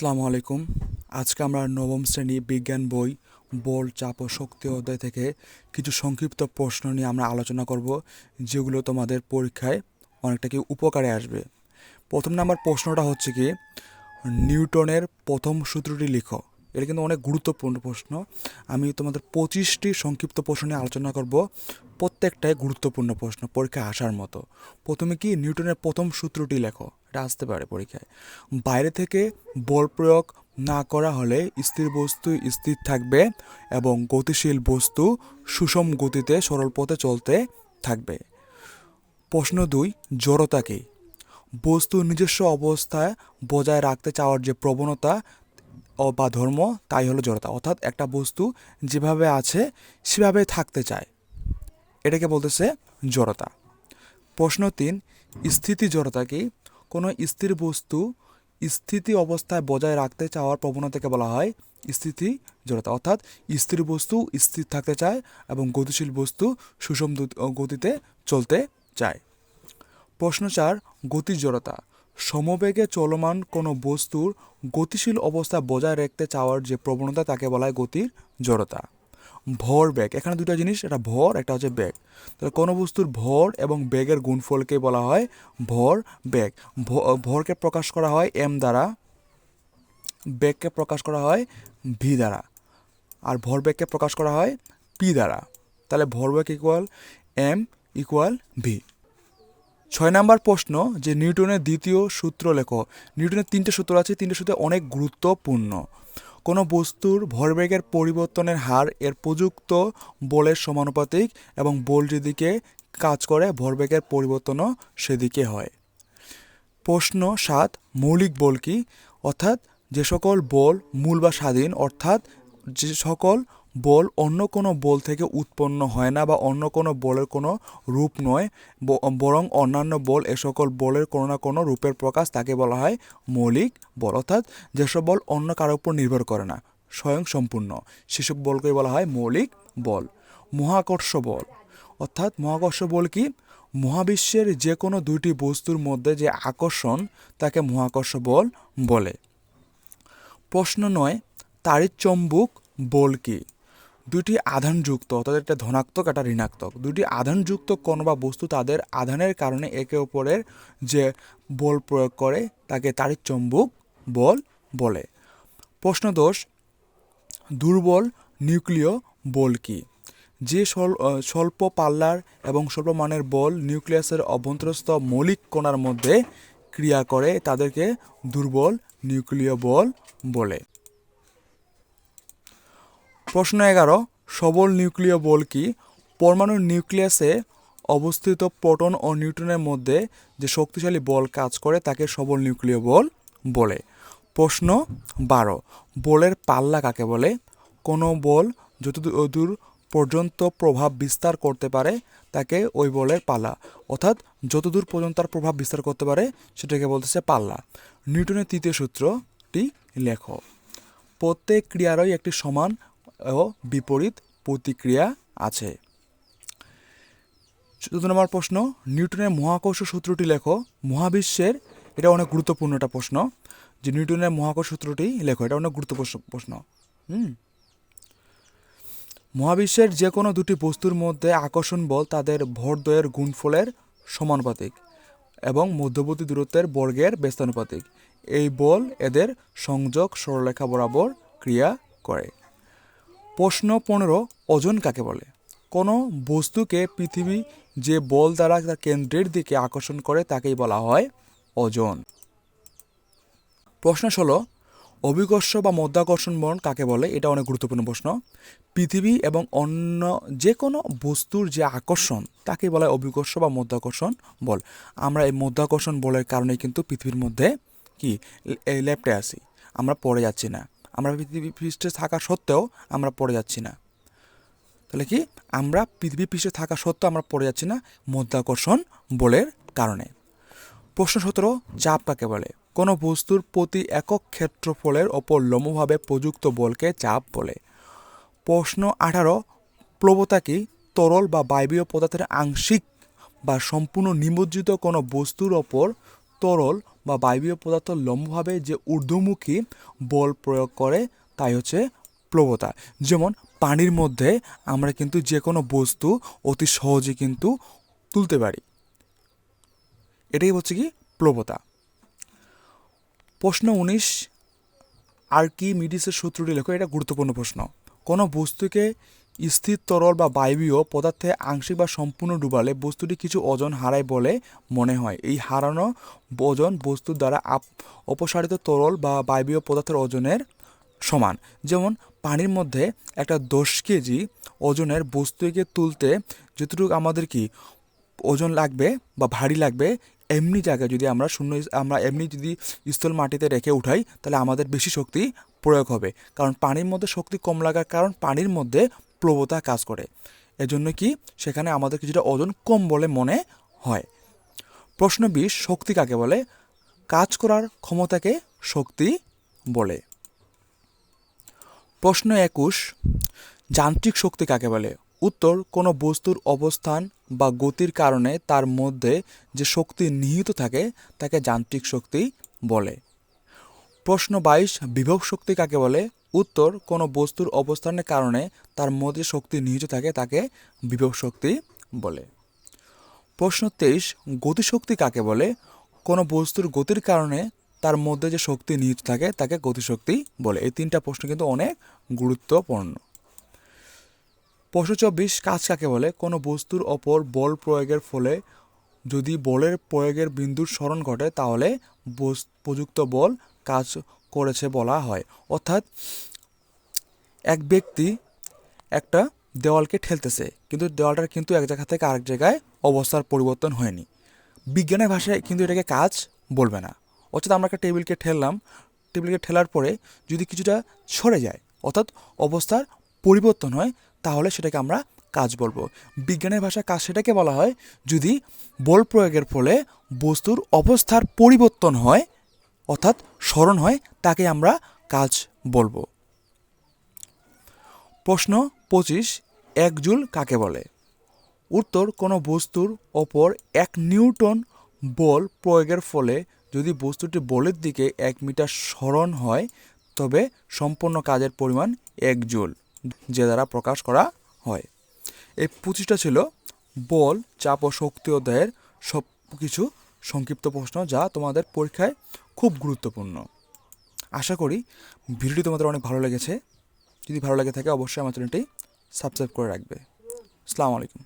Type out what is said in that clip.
আসসালামু আলাইকুম। আজকে আমরা নবম শ্রেণি বিজ্ঞান বই বল চাপ ও শক্তি অধ্যায় থেকে কিছু সংক্ষিপ্ত প্রশ্ন নিয়ে আমরা আলোচনা করব, যেগুলো তোমাদের পরীক্ষায় অনেকটা কি উপকারে আসবে। প্রথম নাম্বার প্রশ্নটা হচ্ছে কি, নিউটনের প্রথম সূত্রটি লিখো। এটা কিন্তু অনেক গুরুত্বপূর্ণ প্রশ্ন। আমি তোমাদের পঁচিশটি সংক্ষিপ্ত প্রশ্ন নিয়ে আলোচনা করব, প্রত্যেকটাই গুরুত্বপূর্ণ প্রশ্ন পরীক্ষায় আসার মতো। প্রথমে কি, নিউটনের প্রথম সূত্রটি লেখো। এটা আসতে পারে পরীক্ষায়। বাইরে থেকে বল প্রয়োগ না করা হলে স্থির বস্তু স্থির থাকবে এবং গতিশীল বস্তু সুষম গতিতে সরল পথে চলতে থাকবে। প্রশ্ন দুই, জড়তা কি? বস্তু নিজস্ব অবস্থায় বজায় রাখতে চাওয়ার যে প্রবণতা বা ধর্ম, তাই হলো জড়তা। অর্থাৎ একটা বস্তু যেভাবে আছে, সেভাবে থাকতে চায়। এটাকে বলতেছে জড়তা। প্রশ্ন তিন, স্থিতি জড়তা কি? কোনো স্থির বস্তু স্থিতি অবস্থায় বজায় রাখতে চাওয়ার প্রবণতাকে বলা হয় স্থিতি জড়তা। অর্থাৎ স্থির বস্তু স্থির থাকতে চায় এবং গতিশীল বস্তু সুষম গতিতে চলতে চায়। প্রশ্ন চার, গতি জড়তা। সমবেগে চলমান কোনো বস্তুর গতিশীল অবস্থা বজায় রাখতে চাওয়ার যে প্রবণতা তাকে বলা হয় গতির জড়তা। ভর বেগ এখানে দুটো জিনিস এটা ভর, একটা হচ্ছে ব্যাগ। তাহলে কোনো বস্তুর ভর এবং ব্যাগের গুণফলকে বলা হয় ভর ভ- ভরকে প্রকাশ করা হয় এম দ্বারা, ব্যাগকে প্রকাশ করা হয় ভি দ্বারা। আর ভরবেগকে প্রকাশ করা হয় পি দ্বারা। তাহলে ভরবেগ ইকুয়াল এম ইকুয়াল ভি। ছয় নাম্বার প্রশ্ন, যে নিউটনের দ্বিতীয় সূত্র লেখো। নিউটনের তিনটে সূত্র আছে, তিনটে সূত্র অনেক গুরুত্বপূর্ণ। কোনো বস্তুর ভরবেগের পরিবর্তনের হার এর প্রযুক্ত বলের সমানুপাতিক এবং বল যেদিকে কাজ করে, ভরবেগের পরিবর্তনও সেদিকে হয়। প্রশ্ন সাত, মৌলিক বল কি? অর্থাৎ যে সকল বল মূল বা স্বাধীন, অর্থাৎ যে সকল বল অন্য কোনো বল থেকে উৎপন্ন হয় না বা অন্য কোনো বলের কোনো রূপ নয় বরং অন্যান্য বল এ সকল বলের কোনো না কোনো রূপের প্রকাশ তাকে বলা হয় মৌলিক বল। অর্থাৎ যেসব বল অন্য কারোর উপর নির্ভর করে না, স্বয়ং সম্পূর্ণ। সেসব বলকে বলা হয় মৌলিক বল। মহাকর্ষ বল। অর্থাৎ মহাকর্ষ বল কি? মহাবিশ্বের যে কোনো দুইটি বস্তুর মধ্যে যে আকর্ষণ তাকে মহাকর্ষ বল বলে। প্রশ্ন নয় তাড়িৎচম্বুক বল কি? দুটি আধানযুক্ত অর্থাৎ একটা ধনাত্মক, একটা ঋণাত্মক। দুটি আধানযুক্ত কণ বা বস্তু তাদের আধানের কারণে একে অপরের যে বল প্রয়োগ করে, তাকে তাড়িৎচম্বুক বল বলে। প্রশ্ন দোষ দুর্বল নিউক্লিয় বল কি? যে স্বল্প পাল্লার এবং স্বল্প মানের বল নিউক্লিয়াসের অভ্যন্তরস্থ মৌলিক কণার মধ্যে ক্রিয়া করে, তাদেরকে দুর্বল নিউক্লিয় বল বলে। প্রশ্ন এগারো, সবল নিউক্লিয় বল কি? পরমাণুর নিউক্লিয়াসে অবস্থিত প্রোটন ও নিউট্রনের মধ্যে যে শক্তিশালী বল কাজ করে তাকে সবল নিউক্লিয় বল বলে। প্রশ্ন বারো, বলের পাল্লা কাকে বলে? কোনো বল যত দূর পর্যন্ত প্রভাব বিস্তার করতে পারে তাকে ওই বলের পাল্লা। অর্থাৎ যত দূর পর্যন্ত তার প্রভাব বিস্তার করতে পারে সেটাকে বলতেছে পাল্লা। নিউটনের তৃতীয় সূত্রটি লেখো। প্রত্যেক ক্রিয়ারই একটি সমান ও বিপরীত প্রতিক্রিয়া আছে। চতুর্থ নম্বর প্রশ্ন, নিউটনের মহাকর্ষ সূত্রটি লেখো। মহাবিশ্বের, এটা অনেক গুরুত্বপূর্ণ একটা প্রশ্ন। যে নিউটনের মহাকর্ষ সূত্রটি লেখো, এটা অনেক গুরুত্বপূর্ণ প্রশ্ন। হুম। মহাবিশ্বের যে কোনো দুটি বস্তুর মধ্যে আকর্ষণ বল তাদের ভরদ্বয়ের গুণফলের সমানুপাতিক এবং মধ্যবর্তী দূরত্বের বর্গের ব্যস্তানুপাতিক। এই বল এদের সংযোগ সরলরেখা বরাবর ক্রিয়া করে। প্রশ্ন পনেরো, ওজন কাকে বলে? কোনো বস্তুকে পৃথিবী যে বল দ্বারা তার কেন্দ্রের দিকে আকর্ষণ করে তাকেই বলা হয় ওজন। প্রশ্ন ষোলো, অভিকর্ষ বা মধ্যাকর্ষণ বল কাকে বলে? এটা অনেক গুরুত্বপূর্ণ প্রশ্ন। পৃথিবী এবং অন্য যে কোনো বস্তুর যে আকর্ষণ তাকে বলা হয় অভিকর্ষ বা মধ্যাকর্ষণ বল। আমরা এই মধ্যাকর্ষণ বলের কারণে কিন্তু পৃথিবীর মধ্যে কি? এই লেপটে আছি। আমরা পড়ে যাচ্ছি না। আমরা পৃথিবী পৃষ্ঠে থাকা সত্ত্বেও আমরা পড়ে যাচ্ছি না। তাহলে কি? আমরা পৃথিবী পৃষ্ঠে থাকা সত্ত্বেও আমরা পড়ে যাচ্ছি না মধ্যাকর্ষণ বলের কারণে। প্রশ্ন সতেরো, চাপ কাকে বলে? কোনো বস্তুর প্রতি একক ক্ষেত্রফলের ওপর লম্বভাবে প্রযুক্ত বলকে চাপ বলে। প্রশ্ন আঠারো প্লবতা কি? তরল বা বায়বীয় পদার্থের আংশিক বা সম্পূর্ণ নিমজ্জিত কোনো বস্তুর ওপর তরল বা বায়বীয় পদার্থ লম্বভাবে যে ঊর্ধ্বমুখী বল প্রয়োগ করে, তাই হচ্ছে প্লবতা যেমন পানির মধ্যে আমরা কিন্তু যে কোনো বস্তু অতি সহজে কিন্তু তুলতে পারি। এটাই হচ্ছে কি প্লবতা প্রশ্ন উনিশ, আর্কিমিডিসের সূত্রটি লেখো, এটা গুরুত্বপূর্ণ প্রশ্ন। কোনো বস্তুকে স্থির তরল বা বায়বীয় পদার্থে আংশিক বা সম্পূর্ণ ডুবালে বস্তুটি কিছু ওজন হারায় বলে মনে হয়। এই হারানো ওজন বস্তুর দ্বারা অপসারিত তরল বা বায়বীয় পদার্থের ওজনের সমান। যেমন, পানির মধ্যে একটা দশ কেজি ওজনের বস্তুকে তুলতে যতটুকু আমাদের কি ওজন লাগবে বা ভারী লাগবে, এমনি জায়গায় যদি আমরা শূন্য আমরা এমনি যদি স্থল মাটিতে রেখে উঠাই, তাহলে আমাদের বেশি শক্তি প্রয়োগ হবে। কারণ পানির মধ্যে শক্তি কম লাগার কারণ পানির মধ্যে প্লবতা কাজ করে। এজন্য কি? সেখানে আমাদের কিছুটা ওজন কম বলে মনে হয়। প্রশ্ন বিশ শক্তি কাকে বলে? কাজ করার ক্ষমতাকে শক্তি বলে। প্রশ্ন একুশ, যান্ত্রিক শক্তি কাকে বলে? উত্তর, কোনো বস্তুর অবস্থান বা গতির কারণে তার মধ্যে যে শক্তি নিহিত থাকে, তাকে যান্ত্রিক শক্তি বলে। প্রশ্ন বাইশ, বিভব শক্তি কাকে বলে? উত্তর কোনো বস্তুর অবস্থানের কারণে তার মধ্যে শক্তি নিহিত থাকে তাকে বিভব শক্তি বলে। প্রশ্ন তেইশ গতিশক্তি কাকে বলে? কোনো বস্তুর গতির কারণে তার মধ্যে যে শক্তি নিহিত থাকে তাকে গতিশক্তি বলে। এই তিনটা প্রশ্ন কিন্তু অনেক গুরুত্বপূর্ণ। প্রশ্ন চব্বিশ, কাজ কাকে বলে? কোনো বস্তুর ওপর বল প্রয়োগের ফলে যদি বলের প্রয়োগের বিন্দুর স্মরণ ঘটে তাহলে প্রযুক্ত বল কাজ করেছে বলা হয়। অর্থাৎ এক ব্যক্তি একটা দেওয়ালকে ঠেলতেছে, কিন্তু দেওয়ালটার কিন্তু এক জায়গা থেকে আরেক জায়গায় অবস্থার পরিবর্তন হয়নি। বিজ্ঞানের ভাষায় কিন্তু এটাকে কাজ বলবে না। অর্থাৎ আমরা একটা টেবিলকে ঠেললাম, টেবিলকে ঠেলার পরে যদি কিছুটা সরে যায়, অর্থাৎ অবস্থার পরিবর্তন হয়, তাহলে সেটাকে আমরা কাজ বলব। বিজ্ঞানের ভাষায় কাজ সেটাকে বলা হয় যদি বল প্রয়োগের ফলে বস্তুর অবস্থার পরিবর্তন হয় অর্থাৎ স্মরণ হয়, তাকে আমরা কাজ বলব। প্রশ্ন পঁচিশ, এক জুল কাকে বলে? উত্তর, কোনো বস্তুর ওপর এক নিউটন বল প্রয়োগের ফলে যদি বস্তুটি বলের দিকে এক মিটার স্মরণ হয়, তবে সম্পূর্ণ কাজের পরিমাণ এক জুল, যে দ্বারা প্রকাশ করা হয়। এই পঁচিশটা ছিল বল, চাপ ও শক্তি অধ্যায়ের সব কিছু সংক্ষিপ্ত প্রশ্ন যা তোমাদের পরীক্ষায় খুব গুরুত্বপূর্ণ। আশা করি ভিডিওটি তোমাদের অনেক ভালো লেগেছে। যদি ভালো লেগে থাকে অবশ্যই আমার চ্যানেলটি সাবস্ক্রাইব করে রাখবে। আসসালামু আলাইকুম।